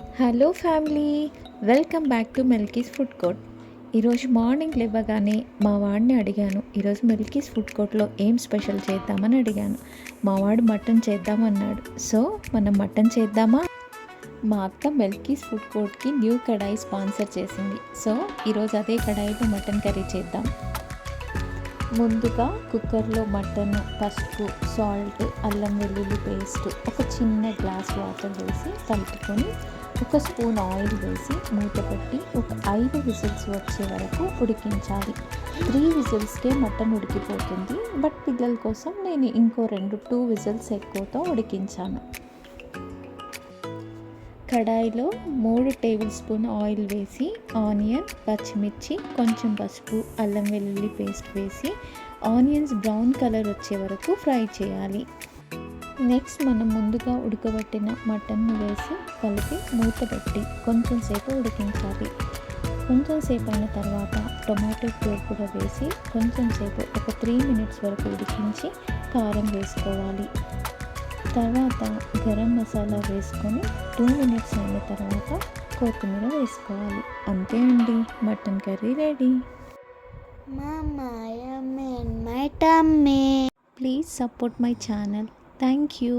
Hello family welcome back to Milky's food court. ఈరోజు morning లేవగానే మా వాడిని అడిగాను ఈరోజు మిల్కీస్ ఫుడ్ కోర్ట్లో ఏం స్పెషల్ చేద్దామని అడిగాను. మా వాడు మటన్ చేద్దామన్నాడు. సో మనం మటన్ చేద్దామా? మా అక్క మిల్కీస్ ఫుడ్ కోర్ట్కి న్యూ కడాయి స్పాన్సర్ చేసింది. సో ఈరోజు అదే కడాయిలో మటన్ కర్రీ చేద్దాం. ముందుగా కుక్కర్లో మటన్ పసుపు సాల్ట్ అల్లం వెల్లుల్లి పేస్ట్ ఒక చిన్న గ్లాస్ వాటర్ వేసి కలుపుకొని ఒక స్పూన్ ఆయిల్ వేసి మూత పెట్టి ఒక ఐదు విజిల్స్ వచ్చే వరకు ఉడికించాలి. త్రీ విజిల్స్కే మటన్ ఉడికిపోతుంది. బట్ పిల్లల కోసం నేను ఇంకో రెండు టూ విజిల్స్ ఎక్కువతో ఉడికించాను. కడాయిలో మూడు టేబుల్ స్పూన్ ఆయిల్ వేసి ఆనియన్ పచ్చిమిర్చి కొంచెం పసుపు అల్లం వెల్లుల్లి పేస్ట్ వేసి ఆనియన్స్ బ్రౌన్ కలర్ వచ్చే వరకు ఫ్రై చేయాలి. నెక్స్ట్ మనం ముందుగా ఉడకబెట్టిన మటన్ను వేసి కలిపి మూత పెట్టి కొంచెం సేపు ఉడికించాలి. కొంచెం సేపు అయిన తర్వాత టొమాటో ప్యూర్ కూడా వేసి కొంచెం సేపు ఒక త్రీ మినిట్స్ వరకు ఉడికించి కారం వేసుకోవాలి. తర్వాత గరం మసాలా వేసుకొని టూ మినిట్స్ అయిన తర్వాత కొత్తిమీర వేసుకోవాలి. అంతే అండి. Mutton curry ready. I'm in my tummy. Please support my channel thank you